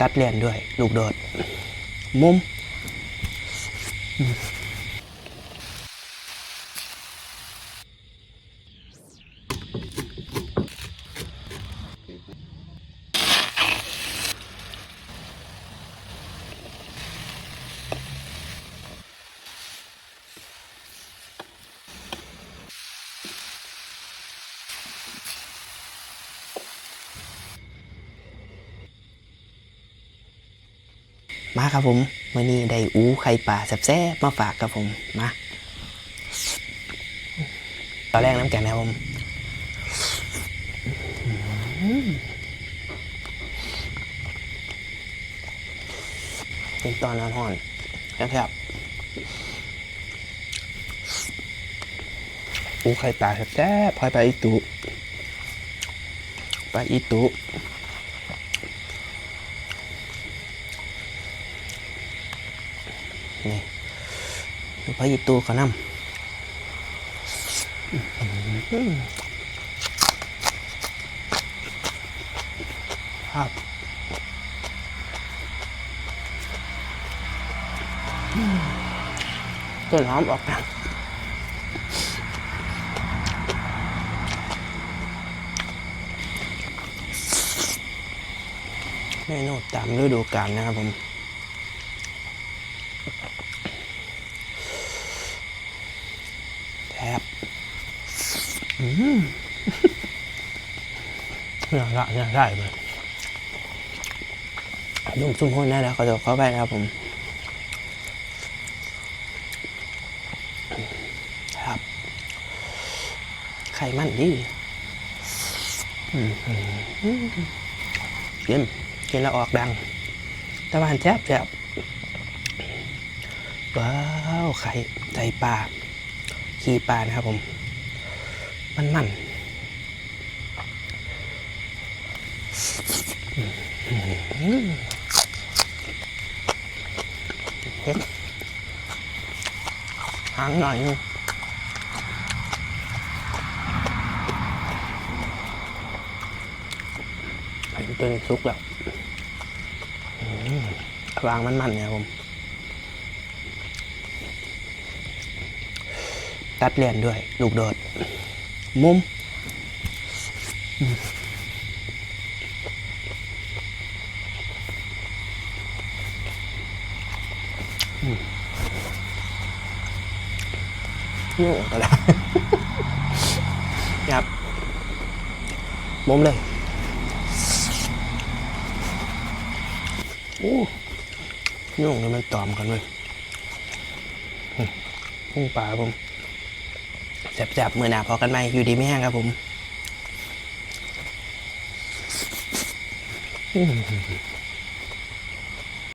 ตัดเลียนด้วย ลูกโดด มุม มาครับผมมื่อนี้ได้อูไข่ป่าแซ่บๆมาฝากครับผมมาตอนแรกน้ำแกงนะครับผมเป็นตอนนอนห่อนแซ่บๆอูไข่ป่าแซ่บๆพอยไปอีตุไปอีตุ นี่ดูพระยิตูเขานำครับต้นหอมออกนะเมนูตามฤดูกาลนะครับผม แทบอืมน่าละน่าได้เลยดุมซุ่มห้นได้แล้วขอตัวเข้าไปนะครับผมครับไข่มันดีอืมกินกินแล้วออกดัง ตะวันแจ๊บแจ๊บ ว้าวไข่ใจปลาขี้ปลานะครับผม มันมันเผ็ดหางหน่อยนึงไอ้ตัวนี้ซุกแล้ววางมันๆเนี่ยครับผม ตัดเลียนด้วย ลูกโดด มุมโย่ก็ได้ครับมุมเลยโอ้โย่งนี่มันตอมกันเลยอืมพุ่งปลาผม แสบๆมือหนาพอกันไหมอยู่ดีไม่แห้งครับผม